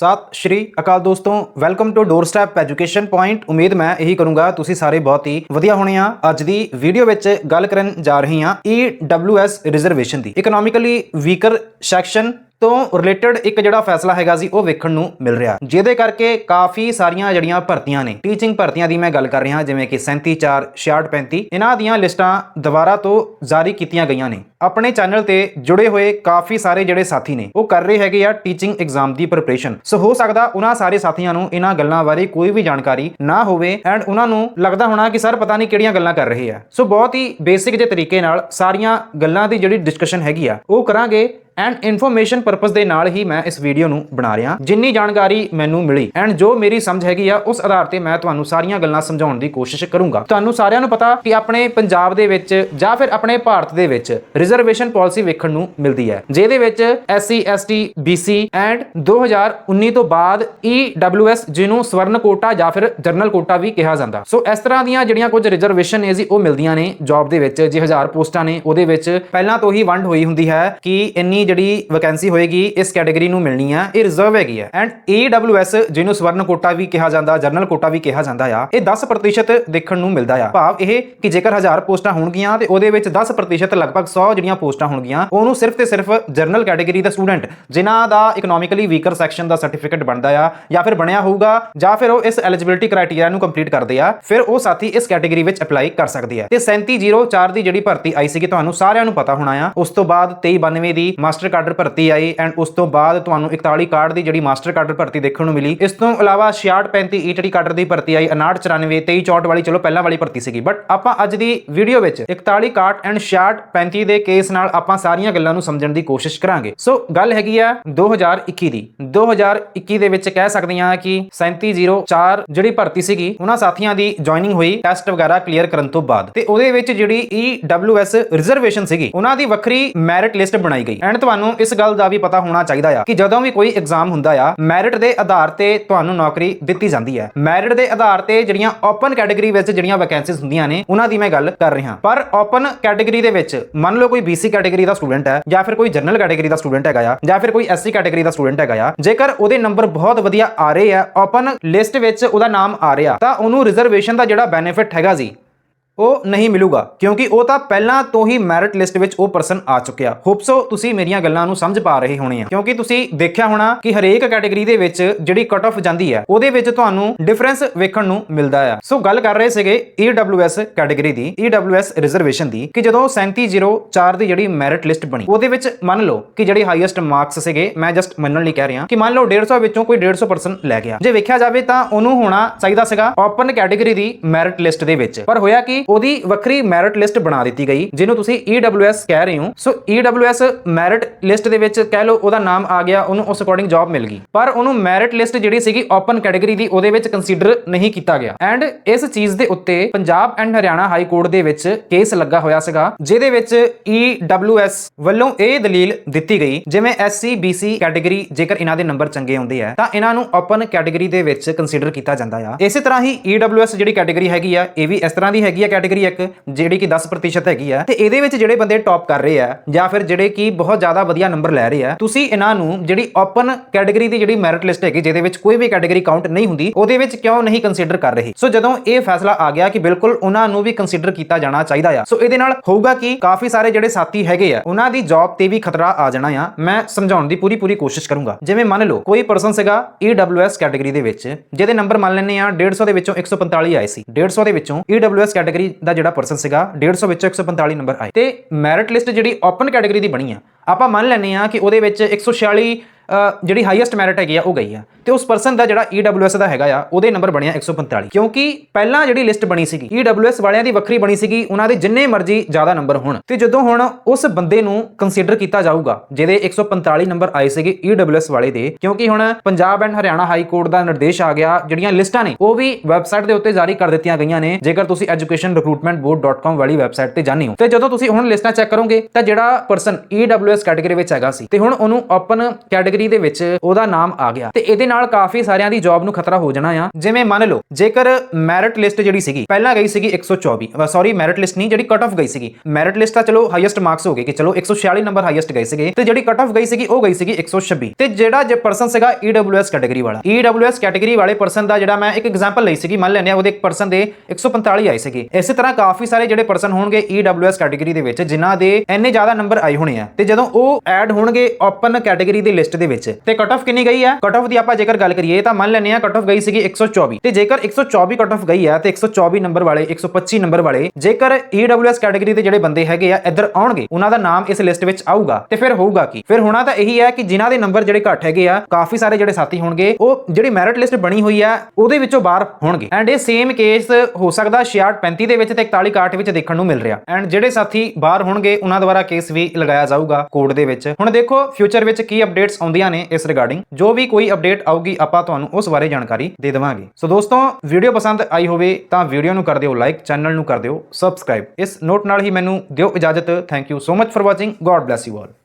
ਸਤਿ, ਸ਼੍ਰੀ ਅਕਾਲ ਦੋਸਤੋ welcome to doorstep education point ਉਮੀਦ ਮੈਂ ਇਹੀ ਕਰੂੰਗਾ, ਤੁਸੀਂ ਸਾਰੇ ਬਹੁਤ ਹੀ ਵਧੀਆ ਹੋਣੇ ਆ। ਅੱਜ ਦੀ ਵੀਡੀਓ ਵਿੱਚ ਗੱਲ ਕਰਨ ਜਾ ਰਹੀ ਹਾਂ EWS ਰਿਜ਼ਰਵੇਸ਼ਨ ਦੀ। ਇਕਨੋਮਿਕਲੀ ਵੀਕਰ ਸੈਕਸ਼ਨ ਤੋਂ ਰਿਲੇਟਡ ਇੱਕ ਜਿਹੜਾ ਫੈਸਲਾ ਹੈਗਾ ਸੀ ਉਹ ਵੇਖਣ ਨੂੰ ਮਿਲ ਰਿਹਾ। ਜਿਹਦੇ ਕਰਕੇ ਕਾਫੀ ਸਾਰੀਆਂ ਜਿਹੜੀਆਂ ਭਰਤੀਆਂ ਨੇ ਟੀਚਿੰਗ ਭਰਤੀਆਂ ਦੀ ਮੈਂ ਗੱਲ ਕਰ ਰਿਹਾ, ਜਿਵੇਂ ਕਿ 37 4 35 ਇਹਨਾਂ ਦੀਆਂ ਲਿਸਟਾਂ ਦੁਬਾਰਾ ਤੋਂ ਜਾਰੀ ਕੀਤੀਆਂ ਗਈਆਂ ਨੇ। ਆਪਣੇ ਚੈਨਲ ਤੇ ਜੁੜੇ ਹੋਏ ਕਾਫੀ ਸਾਰੇ ਜਿਹੜੇ ਸਾਥੀ ਨੇ, ਉਹ ਕਰ ਰਹੇ ਹੈਗੇ ਆ ਟੀਚਿੰਗ ਐਗਜ਼ਾਮ ਦੀ ਪ੍ਰਿਪਰੇਸ਼ਨ ਸੋ ਹੋ ਸਕਦਾ ਉਹਨਾਂ ਸਾਰੇ ਸਾਥੀਆਂ ਨੂੰ ਇਹਨਾਂ ਗੱਲਾਂ ਬਾਰੇ ਕੋਈ ਵੀ ਜਾਣਕਾਰੀ ਨਾ ਹੋਵੇ ਐਂਡ ਉਹਨਾਂ ਨੂੰ ਲੱਗਦਾ ਹੋਣਾ ਕਿ ਸਰ ਪਤਾ ਨਹੀਂ ਕਿਹੜੀਆਂ ਗੱਲਾਂ ਕਰ ਰਹੇ ਆ। ਸੋ ਬਹੁਤ ਹੀ ਬੇਸਿਕ ਜਿਹੇ ਤਰੀਕੇ ਨਾਲ ਸਾਰੀਆਂ ਗੱਲਾਂ ਦੀ ਜਿਹੜੀ ਡਿਸਕਸ਼ਨ ਹੈਗੀ ਆ, ਉਹ ਕਰਾਂਗੇ। ਐਂਡ ਇਨਫੋਰਮੇਸ਼ਨ ਪਰਪਸ ਦੇ ਨਾਲ ਹੀ ਮੈਂ ਇਸ ਵੀਡੀਓ ਨੂੰ ਬਣਾ ਰਿਹਾ। ਜਿੰਨੀ ਜਾਣਕਾਰੀ ਮੈਨੂੰ ਮਿਲੀ ਐਂਡ ਜੋ ਮੇਰੀ ਸਮਝ ਹੈਗੀ ਆ, ਉਸ ਆਧਾਰ ਤੇ ਮੈਂ ਤੁਹਾਨੂੰ ਸਾਰੀਆਂ ਗੱਲਾਂ ਸਮਝਾਉਣ ਦੀ ਕੋਸ਼ਿਸ਼ ਕਰੂੰਗਾ। ਤੁਹਾਨੂੰ ਸਾਰਿਆਂ ਨੂੰ ਪਤਾ ਕਿ ਆਪਣੇ ਪੰਜਾਬ ਦੇ ਵਿੱਚ ਜਾਂ ਫਿਰ ਆਪਣੇ ਭਾਰਤ ਦੇ ਵਿੱਚ ਰਿਜ਼ਰਵੇਸ਼ਨ ਪਾਲਿਸੀ ਵੇਖਣ ਨੂੰ ਮਿਲਦੀ ਹੈ। ਜਿਹਦੇ ਵਿੱਚ ਐਸਸੀ ਐਸਟੀ ਬੀਸੀ ਐਂਡ 2019 ਤੋਂ ਬਾਅਦ EWS ਜਿਹਨੂੰ ਸਵਰਨ ਕੋਟਾ ਜਾਂ ਫਿਰ ਜਰਨਲ ਕੋਟਾ ਵੀ ਕਿਹਾ ਜਾਂਦਾ। ਸੋ ਇਸ ਤਰ੍ਹਾਂ ਦੀਆਂ ਜਿਹੜੀਆਂ ਕੁਝ ਰਿਜ਼ਰਵੇਸ਼ਨ ਨੇ ਜੀ, ਉਹ ਮਿਲਦੀਆਂ ਨੇ ਜੌਬ ਦੇ ਵਿੱਚ। ਜੇ 1000 ਪੋਸਟਾਂ ਨੇ, ਉਹਦੇ ਵਿੱਚ ਪਹਿਲਾਂ ਤੋਂ ਹੀ ਵੰਡ ਹੋਈ ਹੁੰਦੀ ਹੈ ਕਿ ਇੰਨੀ ਜਿਹੜੀ ਵੈਕੈਂਸੀ ਹੋਏਗੀ, ਇਸ ਕੈਟਾਗਰੀ ਨੂੰ ਮਿਲਣੀ ਆ, ਇਹ ਰਿਜ਼ਰਵ ਹੈਗੀ ਹੈ ਐਂਡ EWS ਜਿਹਨੂੰ ਸਵਰਨ ਕੋਟਾ ਵੀ ਕਿਹਾ ਜਾਂਦਾ ਜਰਨਲ ਕੋਟਾ ਵੀ ਕਿਹਾ ਜਾਂਦਾ ਆ, ਇਹ 10% ਦੇਖਣ ਨੂੰ ਮਿਲਦਾ ਆ। ਭਾਵ ਇਹ ਕਿ ਜੇਕਰ 1000 ਪੋਸਟਾਂ ਹੋਣਗੀਆਂ, ਤੇ ਉਹਦੇ ਵਿੱਚ 10% ਲਗਭਗ 100 ਜਿਹੜੀਆਂ ਪੋਸਟਾਂ ਹੋਣਗੀਆਂ, ਉਹਨੂੰ ਸਿਰਫ ਤੇ ਸਿਰਫ ਜਰਨਲ ਕੈਟਾਗਰੀ ਦਾ ਸਟੂਡੈਂਟ ਜਿਨ੍ਹਾਂ ਦਾ ਇਕਨੋਮਿਕਲੀ ਵੀਕਰ ਸੈਕਸ਼ਨ ਦਾ ਸਰਟੀਫਿਕੇਟ ਬਣਦਾ ਆ, ਜਾਂ ਫਿਰ ਬਣਿਆ ਹੋਊਗਾ, ਜਾਂ ਫਿਰ ਉਹ ਇਸ ਐਲੀਜੀਬਿਲਟੀ ਕ੍ਰਾਈਟੇਰੀਆ ਨੂੰ ਕੰਪਲੀਟ ਕਰਦੇ ਆ, ਫਿਰ ਉਹ ਸਾਥੀ ਇਸ ਕੈਟਾਗਰੀ ਵਿੱਚ ਅਪਲਾਈ ਕਰ ਸਕਦੇ ਆ। ਤੇ 3704 ਦੀ ਜਿਹੜੀ ਭਰਤੀ ਆਈ ਸੀਗੀ, ਤੁਹਾਨੂੰ ਸਾਰਿਆਂ ਨੂੰ ਪਤਾ ਹੋਣਾ ਆ, ਉਸ ਤੋਂ ਬਾਅਦ 2392 ਦੀ ਮਾਸਟਰ ਕਾਡਰ ਭਰਤੀ ਆਈ ਐਂਡ ਉਸ ਤੋਂ ਬਾਅਦ ਤੁਹਾਨੂੰ 41 ਕਾਰਡ ਦੀ ਜਿਹੜੀ ਮਾਸਟਰ ਕਾਡਰ ਭਰਤੀ ਦੇਖਣ ਨੂੰ ਮਿਲੀ। ਇਸ ਤੋਂ ਇਲਾਵਾ 6635 ਈਟਡੀ ਕਾਡਰ ਦੀ ਭਰਤੀ ਆਈ 5994 2364 ਵਾਲੀ, ਚਲੋ ਪਹਿਲਾਂ ਵਾਲੀ ਭਰਤੀ ਸੀਗੀ। ਬਟ ਆਪਾਂ ਅੱਜ ਦੀ ਵੀਡੀਓ ਵਿੱਚ 41 ਕਾਰਡ ਐਂਡ 6635 ਦੇ ਕੇਸ ਨਾਲ ਆਪਾਂ ਸਾਰੀਆਂ ਗੱਲਾਂ ਨੂੰ ਸਮਝਣ ਦੀ ਕੋਸ਼ਿਸ਼ ਕਰਾਂਗੇ। ਸੋ ਗੱਲ ਹੈਗੀ ਆ 2021 ਦੀ। 2021 ਦੇ ਵਿੱਚ ਕਹਿ ਸਕਦੇ ਹਾਂ ਕਿ 3704 ਜਿਹੜੀ ਭਰਤੀ ਸੀਗੀ, ਉਹਨਾਂ ਸਾਥੀਆਂ ਦੀ ਜੁਆਇਨਿੰਗ ਹੋਈ ਟੈਸਟ ਵਗੈਰਾ ਕਲੀਅਰ ਕਰਨ ਤੋਂ ਬਾਅਦ। ਤੇ ਉਹਦੇ ਵਿੱਚ ਜਿਹੜੀ EWS ਰਿਜ਼ਰਵੇਸ਼ਨ ਸੀਗੀ, ਉਹਨਾਂ ਦੀ ਵੱਖਰੀ ਮੈਰਿਟ ਲਿਸਟ ਬਣਾਈ ਗਈ। ਐਂਡ ਤੁਹਾਨੂੰ ਇਸ ਗੱਲ ਦਾ ਵੀ ਪਤਾ ਹੋਣਾ ਚਾਹੀਦਾ ਆ ਕਿ ਜਦੋਂ ਵੀ ਕੋਈ ਐਗਜ਼ਾਮ ਹੁੰਦਾ ਆ ਮੈਰਿਟ ਦੇ ਆਧਾਰ ਤੇ ਤੁਹਾਨੂੰ ਨੌਕਰੀ ਦਿੱਤੀ ਜਾਂਦੀ ਹੈ ਮੈਰਿਟ ਦੇ ਆਧਾਰ ਤੇ ਜਿਹੜੀਆਂ ਓਪਨ ਕੈਟਾਗਰੀ ਵਿੱਚ ਜਿਹੜੀਆਂ ਵੈਕੈਂਸੀਜ਼ ਹੁੰਦੀਆਂ ਨੇ, ਉਹਨਾਂ ਦੀ ਮੈਂ ਗੱਲ ਕਰ ਰਿਹਾ। ਪਰ ਓਪਨ ਕੈਟਾਗਰੀ ਦੇ ਵਿੱਚ ਮੰਨ ਲਓ ਕੋਈ BC ਕੈਟਾਗਰੀ ਦਾ ਸਟੂਡੈਂਟ ਹੈ ਜਾਂ ਫਿਰ ਕੋਈ ਜਨਰਲ ਕੈਟਾਗਰੀ ਦਾ ਸਟੂਡੈਂਟ ਹੈਗਾ ਆ, ਜਾਂ ਫਿਰ ਕੋਈ SC ਕੈਟਾਗਰੀ ਦਾ ਸਟੂਡੈਂਟ ਹੈਗਾ ਆ, ਜੇਕਰ ਉਹਦੇ ਨੰਬਰ ਬਹੁਤ ਵਧੀਆ ਆ ਰਹੇ ਆ ਓਪਨ ਲਿਸਟ ਵਿੱਚ ਉਹਦਾ ਨਾਮ ਆ ਰਿਹਾ, ਤਾਂ ਉਹਨੂੰ ਰਿਜ਼ਰਵੇਸ਼ਨ ਦਾ ਜਿਹੜਾ ਬੈਨੀਫਿਟ ਹੈਗਾ ਸੀ ਉਹ ਨਹੀਂ ਮਿਲੂਗਾ, ਕਿਉਂਕਿ ਉਹ ਤਾਂ ਪਹਿਲਾਂ ਤੋਂ ਹੀ ਮੈਰਿਟ ਲਿਸਟ ਵਿੱਚ ਉਹ ਪਰਸਨ ਆ ਚੁੱਕਿਆ। ਹੋਪਸੋ ਤੁਸੀਂ ਮੇਰੀਆਂ ਗੱਲਾਂ ਨੂੰ ਸਮਝ ਪਾ ਰਹੇ ਹੋਣੇ ਆ। ਕਿਉਂਕਿ ਤੁਸੀਂ ਦੇਖਿਆ ਹੋਣਾ ਕਿ ਹਰੇਕ ਕੈਟਾਗਰੀ ਦੇ ਵਿੱਚ ਜਿਹੜੀ ਕਟ ਆਫ ਜਾਂਦੀ ਹੈ ਉਹਦੇ ਵਿੱਚ ਤੁਹਾਨੂੰ ਡਿਫਰੈਂਸ ਵੇਖਣ ਨੂੰ ਮਿਲਦਾ ਆ। ਸੋ ਗੱਲ ਕਰ ਰਹੇ ਸੀਗੇ EWS ਕੈਟਾਗਰੀ ਦੀ EWS ਰਿਜ਼ਰਵੇਸ਼ਨ ਦੀ, ਕਿ ਜਦੋਂ 3704 ਦੀ ਜਿਹੜੀ ਮੈਰਿਟ ਲਿਸਟ ਬਣੀ, ਉਹਦੇ ਵਿੱਚ ਮੰਨ ਲਓ ਕਿ ਜਿਹੜੇ ਹਾਈਐਸਟ ਮਾਰਕਸ ਸੀਗੇ, ਮੈਂ ਜਸਟ ਮੰਨਣ ਲਈ ਕਹਿ ਰਿਹਾ, ਕਿ ਮੰਨ ਲਓ 150 ਵਿੱਚੋਂ ਕੋਈ 150 ਪਰਸਨ ਲੈ ਗਿਆ। ਜੇ ਵੇਖਿਆ ਜਾਵੇ ਤਾਂ ਉਹਨੂੰ ਹੋਣਾ ਚਾਹੀਦਾ ਸੀਗਾ ਓਪਨ ਕੈਟਾਗਰੀ ਦੀ ਮੈਰਿਟ ਲਿਸਟ ਦੇ ਵਿੱਚ। ਪਰ ਹੋਇਆ ਕਿ? ਉਹਦੀ ਵੱਖਰੀ ਮੈਰਿਟ ਲਿਸਟ ਬਣਾ ਦਿੱਤੀ ਗਈ, ਜਿਹਨੂੰ ਤੁਸੀਂ EWS ਕਹਿ ਰਹੇ ਹੋ। ਸੋ EWS ਮੈਰਿਟ ਲਿਸਟ ਦੇ ਵਿੱਚ ਕਹਿ ਲਓ, ਉਹਦਾ ਨਾਮ ਆ ਗਿਆ, ਉਹਨੂੰ ਉਸ ਅਕੋਰਡਿੰਗ ਜੌਬ ਮਿਲ ਗਈ। ਪਰ ਉਹਨੂੰ ਮੈਰਿਟ ਲਿਸਟ ਜਿਹੜੀ ਸੀਗੀ ਓਪਨ ਕੈਟਾਗਰੀ ਦੀ, ਉਹਦੇ ਵਿੱਚ ਕੰਸੀਡਰ ਨਹੀਂ ਕੀਤਾ ਗਿਆ। ਐਂਡ ਇਸ ਚੀਜ਼ ਦੇ ਉੱਤੇ Punjab and Haryana high court ਦੇ ਵਿੱਚ ਕੇਸ ਲੱਗਾ ਹੋਇਆ ਸੀਗਾ, ਜਿਹਦੇ ਵਿੱਚ EWS ਵੱਲੋਂ ਇਹ ਦਲੀਲ ਦਿੱਤੀ ਗਈ, ਜਿਵੇਂ SC BC ਕੈਟਾਗਰੀ ਜੇਕਰ ਇਹਨਾਂ ਦੇ ਨੰਬਰ ਚੰਗੇ ਆਉਂਦੇ ਆ, ਤਾਂ ਇਹਨਾਂ ਨੂੰ ਓਪਨ ਕੈਟਾਗਰੀ ਦੇ ਵਿੱਚ ਕੰਸੀਡਰ ਕੀਤਾ ਜਾਂਦਾ ਆ। ਇਸੇ ਤਰ੍ਹਾਂ ਹੀ EWS ਜਿਹੜੀ ਕੈਟਾਗਰੀ ਹੈਗੀ ਆ, ਇਹ ਵੀ ਇਸ ਤਰ੍ਹਾਂ ਦੀ ਹੈਗੀ ਆ ਕੈਟਾਗਰੀ ਇੱਕ, ਜਿਹੜੀ ਕਿ 10% ਹੈਗੀ ਆ, ਤੇ ਇਹਦੇ ਵਿੱਚ ਜਿਹੜੇ ਬੰਦੇ ਟੌਪ ਕਰ ਰਹੇ ਆ, ਜਾਂ ਫਿਰ ਜਿਹੜੇ ਕਿ ਬਹੁਤ ਜ਼ਿਆਦਾ ਵਧੀਆ ਨੰਬਰ ਲੈ ਰਹੇ ਆ, ਤੁਸੀਂ ਇਹਨਾਂ ਨੂੰ ਜਿਹੜੀ ਓਪਨ ਕੈਟਾਗਰੀ ਦੀ ਜਿਹੜੀ ਮੈਰਿਟ ਲਿਸਟ ਹੈਗੀ, ਜਿਹਦੇ ਵਿੱਚ ਕੋਈ ਵੀ ਕੈਟਾਗਰੀ ਕਾਊਂਟ ਨਹੀਂ ਹੁੰਦੀ, ਉਹਦੇ ਵਿੱਚ ਕਿਉਂ ਨਹੀਂ ਕੰਸੀਡਰ ਕਰ ਰਹੇ? ਸੋ ਜਦੋਂ ਇਹ ਫੈਸਲਾ ਆ ਗਿਆ ਕਿ ਬਿਲਕੁਲ ਉਹਨਾਂ ਨੂੰ ਵੀ ਕੰਸੀਡਰ ਕੀਤਾ ਜਾਣਾ ਚਾਹੀਦਾ ਆ ਸੋ ਇਹਦੇ ਨਾਲ ਹੋਊਗਾ ਕਿ ਕਾਫੀ ਸਾਰੇ ਜਿਹੜੇ ਸਾਥੀ ਹੈਗੇ ਆ, ਉਹਨਾਂ ਦੀ ਜੌਬ ਤੇ ਵੀ ਖਤਰਾ ਆ ਜਾਣਾ ਆ, ਮੈਂ ਸਮਝਾਉਣ ਦੀ ਪੂਰੀ ਪੂਰੀ ਕੋਸ਼ਿਸ਼ ਕਰੂੰਗਾ। ਜਿਵੇਂ ਮੰਨ ਲਓ, ਕੋਈ ਪਰਸਨ ਸੀਗਾ EWS ਕੈਟਾਗਰੀ ਦੇ ਵਿੱਚ, ਜਿਹਦੇ ਨੰਬਰ ਮੰਨ ਲੈਣੇ ਆ 150 ਦੇ ਵਿੱਚੋਂ 145 ਆਏ ਸੀ 150 ਦੇ ਵਿੱਚੋਂ EWS ਕੈਟਾਗਰੀ ਦਾ ਜਿਹੜਾ ਪਰਸਨ ਸੀਗਾ 150 ਵਿੱਚੋਂ 145 ਨੰਬਰ ਆਏ। ਤੇ ਮੈਰਿਟ ਲਿਸਟ ਜਿਹੜੀ ਓਪਨ ਕੈਟਾਗਰੀ ਦੀ ਬਣੀ ਆ, ਆਪਾਂ ਮੰਨ ਲੈਨੇ ਆ ਕਿ ਉਹਦੇ ਵਿੱਚ 146 ਜਿਹੜੀ ਹਾਈਐਸਟ ਮੈਰਿਟ ਹੈਗੀ ਆ, ਉਹ ਗਈ ਆ। ਤੇ ਉਸ ਪਰਸਨ ਦਾ ਜਿਹੜਾ EWS ਦਾ ਹੈਗਾ ਆ, ਉਹਦੇ ਨੰਬਰ ਬਣਿਆ 145 ਕਿਉਂਕਿ ਪਹਿਲਾਂ ਜਿਹੜੀ ਲਿਸਟ ਬਣੀ ਸੀਗੀ EWS ਵਾਲਿਆਂ ਦੀ ਵੱਖਰੀ ਬਣੀ ਸੀਗੀ, ਉਹਨਾਂ ਦੇ ਜਿੰਨੇ ਮਰਜ਼ੀ ਜ਼ਿਆਦਾ ਨੰਬਰ ਹੋਣ। ਤੇ ਜਦੋਂ ਹੁਣ ਉਸ ਬੰਦੇ ਨੂੰ ਕੰਸੀਡਰ ਕੀਤਾ ਜਾਊਗਾ, ਜਿਹਦੇ 145 ਨੰਬਰ ਆਏ ਸੀਗੇ EWS ਵਾਲੇ ਦੇ, ਕਿਉਂਕਿ ਹੁਣ Punjab and Haryana high court ਦਾ ਨਿਰਦੇਸ਼ ਆ ਗਿਆ, ਜਿਹੜੀਆਂ ਲਿਸਟਾਂ ਨੇ, ਉਹ ਵੀ ਵੈਬਸਾਈਟ ਦੇ ਉੱਤੇ ਜਾਰੀ ਕਰ ਦਿੱਤੀਆਂ ਗਈਆਂ ਨੇ। ਜੇਕਰ ਤੁਸੀਂ educationrecruitmentboard.com ਵਾਲੀ ਵੈਬਸਾਈਟ ਤੇ ਜਾਂਦੇ ਹੋ। ਤੇ ਜਦੋਂ ਤੁਸੀਂ ਹੁਣ ਲਿਸਟਾਂ ਚੈੱਕ ਕਰੋਗੇ, ਤਾਂ ਜਿਹੜਾ ਪਰਸਨ EWS ਕੈਟਾਗਰੀ ਵਿੱਚ ਹੈਗਾ ਸੀ, ਤੇ ਹੁਣ ਉਹਨੂੰ ਓਪਨ ਕੈਟਾਗਰੀ ਕੈਟਾਗਰੀ ਦੇ ਵਿੱਚ ਉਹਦਾ ਨਾਮ ਆ ਗਿਆ। ਤੇ ਇਹਦੇ ਨਾਲ ਕਾਫੀ ਸਾਰਿਆਂ ਦੀ ਜੌਬ ਨੂੰ ਖਤਰਾ ਹੋ ਜਾਣਾ ਆ। ਜਿਵੇਂ ਮੰਨ ਲਓ, ਜੇਕਰ ਮੈਰਿਟ ਲਿਸਟ ਜਿਹੜੀ ਸੀਗੀ, ਪਹਿਲਾਂ ਗਈ ਸੀਗੀ 124 ਸੌਰੀ ਮੈਰਿਟ ਲਿਸਟ ਨਹੀਂ, ਜਿਹੜੀ ਕੱਟ ਆਫ ਗਈ ਸੀਗੀ। ਮੈਰਿਟ ਲਿਸਟ ਤਾਂ ਚਲੋ ਹਾਈਐਸਟ ਮਾਰਕਸ ਹੋ ਗਏ ਕਿ ਚਲੋ 146 ਨੰਬਰ ਹਾਈਐਸਟ ਗਏ ਸੀਗੇ। ਤੇ ਜਿਹੜੀ ਕੱਟ ਆਫ ਗਈ ਸੀਗੀ, ਉਹ ਗਈ ਸੀਗੀ 126 ਤੇ ਜਿਹੜਾ ਜੇ ਪਰਸਨ ਸੀਗਾ EWS ਕੈਟਾਗਰੀ ਵਾਲਾ। EWS ਕੈਟਾਗਰੀ ਵਾਲੇ ਪਰਸਨ ਦਾ ਜਿਹੜਾ ਮੈਂ ਇੱਕ ਐਗਜ਼ਾਮਪਲ ਲਈ ਸੀਗੀ, ਮੰਨ ਲੈਂਦੇ ਆ ਉਹਦੇ ਇੱਕ ਪਰਸਨ ਦੇ 145 ਆਏ ਸੀਗੇ। ਇਸੇ ਤਰ੍ਹਾਂ ਕਾਫੀ ਸਾਰੇ ਜਿਹੜੇ ਪਰਸਨ ਹੋਣਗੇ EWS ਕੈਟਾਗਰੀ ਦੇ ਵਿੱਚ, ਜਿਨ੍ਹਾਂ ਦੇ ਇੰਨੇ ਜ਼ਿਆਦਾ ਨੰਬਰ ਆਏ ਹੋਣੇ ਆ। ਤੇ ਜਦੋਂ ਉਹ ਐਡ ਹੋਣਗੇ ਓਪਨ ਕੈਟਾਗਰੀ ਦੀ ਲਿਸਟ ਦੇ ਵਿੱਚ। ਤੇ ਕੱਟ ਆਫ ਕਿੰਨੀ ਗਈ ਆ? ਕੱਟ ਆਫ ਦੀ ਆਪਾਂ ਜੇਕਰ ਗੱਲ ਕਰੀਏ ਤਾਂ ਮੰਨ ਲੈਂਦੇ ਆ ਕੱਟ ਆਫ ਗਈ ਸੀਗੀ 124 ਤੇ ਜੇਕਰ 124 ਕੱਟ ਆਫ ਗਈ ਆ ਤੇ 124 ਨੰਬਰ ਵਾਲੇ 125 ਨੰਬਰ ਵਾਲੇ ਜੇਕਰ EWS ਕੈਟਾਗਰੀ ਦੇ ਜਿਹੜੇ ਬੰਦੇ ਹੈਗੇ ਆ ਇੱਧਰ ਆਉਣਗੇ, ਉਹਨਾਂ ਦਾ ਨਾਮ ਇਸ ਲਿਸਟ ਵਿੱਚ ਆਊਗਾ। ਤੇ ਫਿਰ ਹੋਊਗਾ ਕੀ? ਫਿਰ ਹੋਣਾ ਤਾਂ ਇਹੀ ਹੈ ਕਿ ਜਿਨ੍ਹਾਂ ਦੇ ਨੰਬਰ ਜਿਹੜੇ ਘੱਟ ਹੈਗੇ ਆ, ਕਾਫੀ ਸਾਰੇ ਜਿਹੜੇ ਸਾਥੀ ਹੋਣਗੇ, ਉਹ ਜਿਹੜੀ ਮੈਰਿਟ ਲਿਸਟ ਬਣੀ ਹੋਈ ਆ, ਉਹਦੇ ਵਿੱਚੋਂ ਬਾਹਰ ਹੋਣਗੇ। ਐਂਡ ਇਹ ਸੇਮ ਕੇਸ ਹੋ ਸਕਦਾ 66 35 ਦੇ ਵਿੱਚ ਤੇ 41 61 ਵਿੱਚ ਦੇਖਣ ਨੂੰ ਮਿਲ ਰਿਹਾ। ਐਂਡ ਜਿਹੜੇ ਸਾਥੀ ਬਾਹਰ ਹੋਣਗੇ, ਉਹਨਾਂ ਦੁਆਰਾ ਕੇਸ ਵੀ ਲਗਾਇਆ ਜਾਊਗਾ ਕੋਰਟ ਦੇ ਵਿੱਚ। ਹੁਣ ਦੇਖੋ ਫਿਊਚਰ ਵਿੱਚ ਕੀ ਅਪਡੇਟਸ ਆਉਂਦੀਆਂ ਨੇ ਇਸ ਰਿਗਾਰਡਿੰਗ ਜੋ ਵੀ ਕੋਈ ਅਪਡੇਟ ਆਊਗੀ, ਆਪਾਂ ਤੁਹਾਨੂੰ ਉਸ ਬਾਰੇ ਜਾਣਕਾਰੀ ਦੇ ਦੇਵਾਂਗੇ। ਸੋ ਦੋਸਤੋ, ਵੀਡੀਓ ਪਸੰਦ ਆਈ ਹੋਵੇ ਤਾਂ ਵੀਡੀਓ ਨੂੰ ਕਰ ਦਿਓ ਲਾਈਕ ਚੈਨਲ ਨੂੰ ਕਰ ਦਿਓ ਸਬਸਕ੍ਰਾਈਬ ਇਸ ਨੋਟ ਨਾਲ ਹੀ ਮੈਨੂੰ ਦਿਓ ਇਜਾਜ਼ਤ। Thank you so much for watching god bless you all